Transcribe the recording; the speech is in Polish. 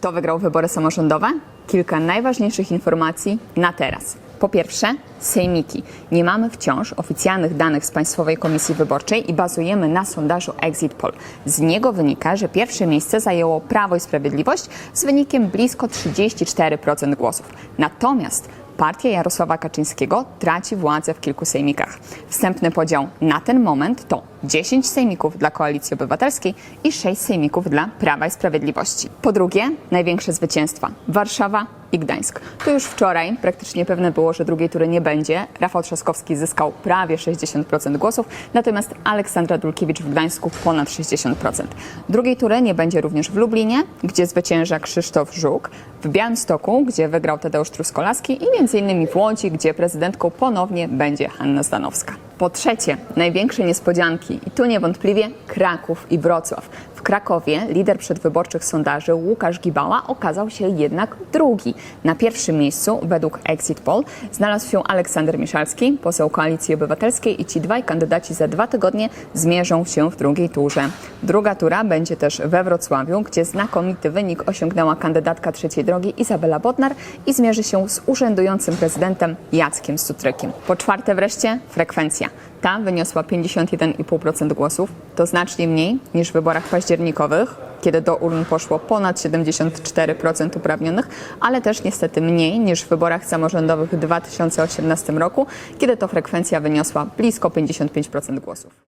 Kto wygrał wybory samorządowe? Kilka najważniejszych informacji na teraz. Po pierwsze, sejmiki. Nie mamy wciąż oficjalnych danych z Państwowej Komisji Wyborczej i bazujemy na sondażu Exit Poll. Z niego wynika, że pierwsze miejsce zajęło Prawo i Sprawiedliwość z wynikiem blisko 34% głosów. Natomiast Partia Jarosława Kaczyńskiego traci władzę w kilku sejmikach. Wstępny podział na ten moment to 10 sejmików dla Koalicji Obywatelskiej i 6 sejmików dla Prawa i Sprawiedliwości. Po drugie, największe zwycięstwa Warszawa i Gdańsk. Tu już wczoraj praktycznie pewne było, że drugiej tury nie będzie. Rafał Trzaskowski zyskał prawie 60% głosów, natomiast Aleksandra Dulkiewicz w Gdańsku ponad 60%. Drugiej tury nie będzie również w Lublinie, gdzie zwycięża Krzysztof Żuk, w Białymstoku, gdzie wygrał Tadeusz Truskolaski i m.in. w Łodzi, gdzie prezydentką ponownie będzie Hanna Zdanowska. Po trzecie, największe niespodzianki i tu niewątpliwie Kraków i Wrocław. W Krakowie lider przedwyborczych sondaży Łukasz Gibała okazał się jednak drugi. Na pierwszym miejscu według Exit Poll znalazł się Aleksander Miszalski, poseł Koalicji Obywatelskiej i ci dwaj kandydaci za dwa tygodnie zmierzą się w drugiej turze. Druga tura będzie też we Wrocławiu, gdzie znakomity wynik osiągnęła kandydatka trzeciej drogi Izabela Bodnar i zmierzy się z urzędującym prezydentem Jackiem Sutrykiem. Po czwarte wreszcie frekwencja. Ta wyniosła 51,5% głosów. To znacznie mniej niż w wyborach październikowych, kiedy do urn poszło ponad 74% uprawnionych, ale też niestety mniej niż w wyborach samorządowych w 2018 roku, kiedy to frekwencja wyniosła blisko 55% głosów.